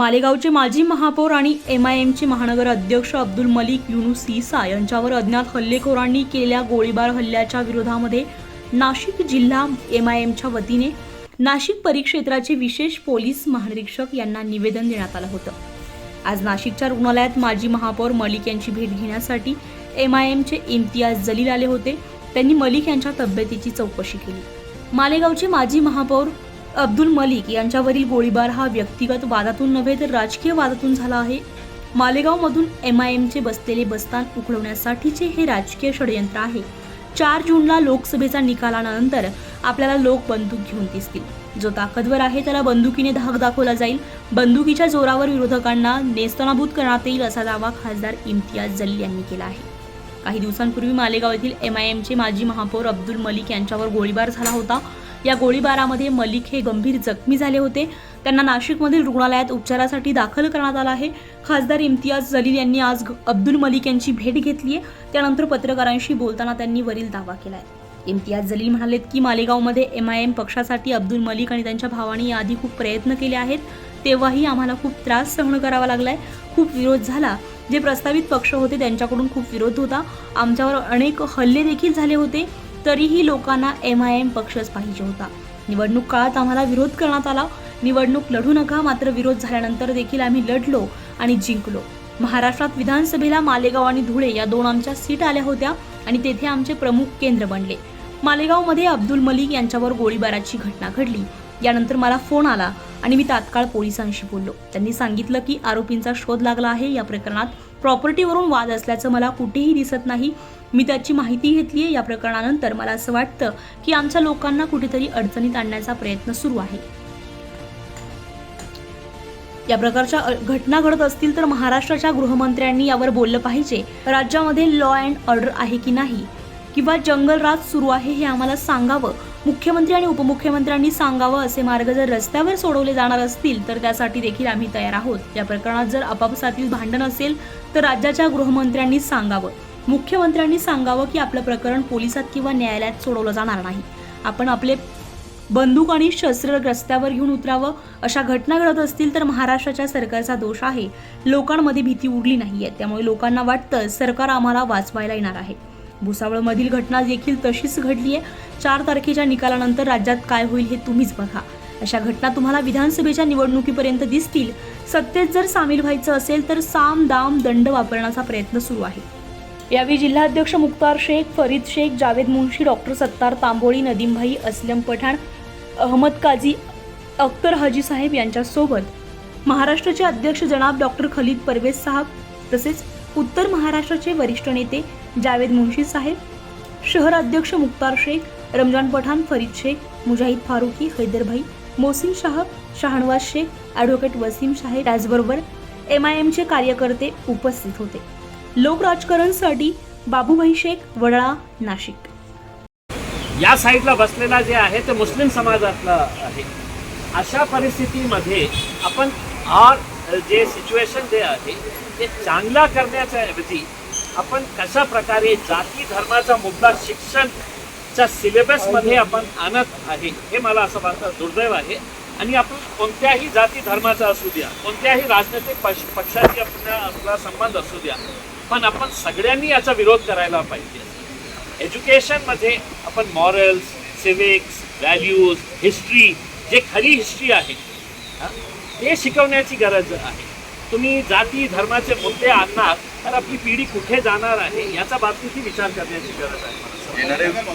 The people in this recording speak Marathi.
मालेगावचे माजी महापौर आणि एम आय एमचे महानगर अध्यक्ष अब्दुल मलिक युनुस इसा यांच्यावर अज्ञात हल्लेखोरांनी केलेल्या गोळीबार हल्ल्याच्या विरोधामध्ये नाशिक जिल्हा एम आय एमच्या वतीने नाशिक परिक्षेत्राचे विशेष पोलीस महानिरीक्षक यांना निवेदन देण्यात आलं होतं. आज नाशिकच्या रुग्णालयात माजी महापौर मलिक यांची भेट घेण्यासाठी एम आय एमचे इम्तियाज जलील आले होते. त्यांनी मलिक यांच्या तब्येतीची चौकशी केली. मालेगावचे माजी महापौर अब्दुल मलिक यांच्यावरील गोळीबार हा व्यक्तिगत वादातून नव्हे तर राजकीय वादातून झाला आहे. मालेगावमधून एम आय एमचे बसलेले बस्तान उखडवण्यासाठीचे हे राजकीय षडयंत्र आहे. चार जूनला लोकसभेचा निकालानंतर आपल्याला लोक बंदूक घेऊन दिसतील. जो ताकदवर आहे त्याला बंदुकीने धाक दाखवला जाईल. बंदुकीच्या जोरावर विरोधकांना नेस्तनाभूत करण्यात येईल असा दावा खासदार इम्तियाज जलील यांनी केला आहे. काही दिवसांपूर्वी मालेगाव येथील एम आय एमचे माजी महापौर अब्दुल मलिक यांच्यावर गोळीबार झाला होता. या गोळीबारामध्ये मलिक हे गंभीर जखमी झाले होते. त्यांना नाशिकमधील रुग्णालयात उपचारासाठी दाखल करण्यात आला आहे. खासदार इम्तियाज जलील यांनी आज अब्दुल मलिक यांची भेट घेतली आहे. त्यानंतर पत्रकारांशी बोलताना त्यांनी वरील दावा केला आहे इम्तियाज जलील म्हणालेत की मालेगावमध्ये एम आय एम पक्षासाठी अब्दुल मलिक आणि त्यांच्या भावांनी याआधी खूप प्रयत्न केले आहेत. तेव्हाही आम्हाला खूप त्रास सहन करावा लागलाय. खूप विरोध झाला. जे प्रस्तावित पक्ष होते त्यांच्याकडून खूप विरोध होता. आमच्यावर अनेक हल्ले देखील झाले होते. तरीही लोकांना एम आय एम पक्षच पाहिजे होता. निवडणूक काळात आम्हाला विरोध करण्यात आला. निवडणूक लढू नका मात्र विरोध झाल्यानंतर देखील आम्ही लढलो आणि जिंकलो. महाराष्ट्रात विधानसभेला मालेगाव आणि धुळे या दोन आमच्या सीट आल्या होत्या आणि तेथे आमचे प्रमुख केंद्र बनले. मालेगावमध्ये अब्दुल मलिक यांच्यावर गोळीबाराची घटना घडली. यानंतर मला फोन आला आणि मी तात्काळ पोलिसांशी बोललो. त्यांनी सांगितलं की आरोपींचा शोध लागला आहे. या प्रकरणात प्रॉपर्टीवरून वाद असल्याचं मला कुठेही दिसत नाही. मी त्याची माहिती घेतली आहे या प्रकरणानंतर मला असं वाटतं की आमच्या लोकांना कुठेतरी अडचणीत आणण्याचा प्रयत्न सुरू आहे. या प्रकारच्या घटना घडत असतील तर महाराष्ट्राच्या गृहमंत्र्यांनी यावर बोललं पाहिजे. राज्यामध्ये लॉ अँड ऑर्डर आहे की नाही? किंवा जंगलराज सुरू आहे हे आम्हाला सांगावं? मुख्यमंत्री आणि उपमुख्यमंत्र्यांनी सांगावं असे मार्ग जर रस्त्यावर सोडवले जाणार असतील तर त्यासाठी देखील आम्ही तयार आहोत. या प्रकरणात जर आपापसातील भांडण असेल तर राज्याच्या गृहमंत्र्यांनी सांगावं. मुख्यमंत्र्यांनी सांगावं की आपलं प्रकरण पोलिसात किंवा न्यायालयात सोडवलं जाणार नाही. आपण आपले बंदूक आणि शस्त्र रस्त्यावर घेऊन उतरावं अशा घटना घडत असतील तर महाराष्ट्राच्या सरकारचा दोष आहे. लोकांमध्ये भीती उरली आहे त्यामुळे लोकांना वाटतं सरकार आम्हाला वाचवायला येणार आहे. भुसावळमधील घटना देखील तशीच घडली आहे चार तारखेच्या निकालानंतर राज्यात काय होईल हे तुम्हीच बघा. अशा घटना तुम्हाला विधानसभेच्या निवडणुकीपर्यंत दिसतील. सत्तेत जर सामील व्हायचं असेल तर साम दाम दंड वापरण्याचा प्रयत्न सुरू आहे. यावेळी जिल्हाध्यक्ष मुक्तार शेख फरीद शेख जावेद मुन्शी डॉक्टर सत्तार तांबोळी नदीमभाई असलम पठाण अहमद काझी अख्तर हाजी साहेब यांच्यासोबत महाराष्ट्राचे अध्यक्ष जनाब डॉक्टर खलीद परवेज साहब तसेच उत्तर महाराष्ट्राचे वरिष्ठ नेते जावेद मुन्शी साहेब शहर अध्यक्ष मुक्तार शेख रमजान पठाण फरीद शेख मुजाहिद फारुकी हैदरभाई मोसिन शाह शहानवाज शेख ॲडव्होकेट वसीम साहेब त्याचबरोबर एम आय एमचे कार्यकर्ते उपस्थित होते. लोकराजकारणसाठी बाबूभाई शेख वडळा नाशिक. या साईडला बसलेला जे आहे ते मुस्लिम समाजातलं आहे. अशा परिस्थितीमध्ये आपण आर जे सिच्युएशन जे आहे ते चांगला करण्याच्या ऐवजी आपण कशा प्रकारे जाती धर्माचा मुद्दा शिक्षणच्या सिलेबसमध्ये आपण आणत आहे हे मला असं वाटतं दुर्दैव आहे. आणि आपण कोणत्याही जाती धर्माचा असू द्या कोणत्याही राजनैतिक पक्ष पक्षाशी आपला आपला संबंध असू द्या पण आपण सगळ्यांनी याचा विरोध करायला पाहिजे. एज्युकेशनमध्ये आपण मॉरल्स सिविक्स व्हॅल्यूज हिस्ट्री जे खरी हिस्ट्री आहे ते शिकवण्याची गरज आहे. तुम्ही जाती धर्माचे मुद्दे आणणार तर आपली पिढी कुठे जाणार आहे याचा बाबतीतही विचार करण्याची गरज आहे.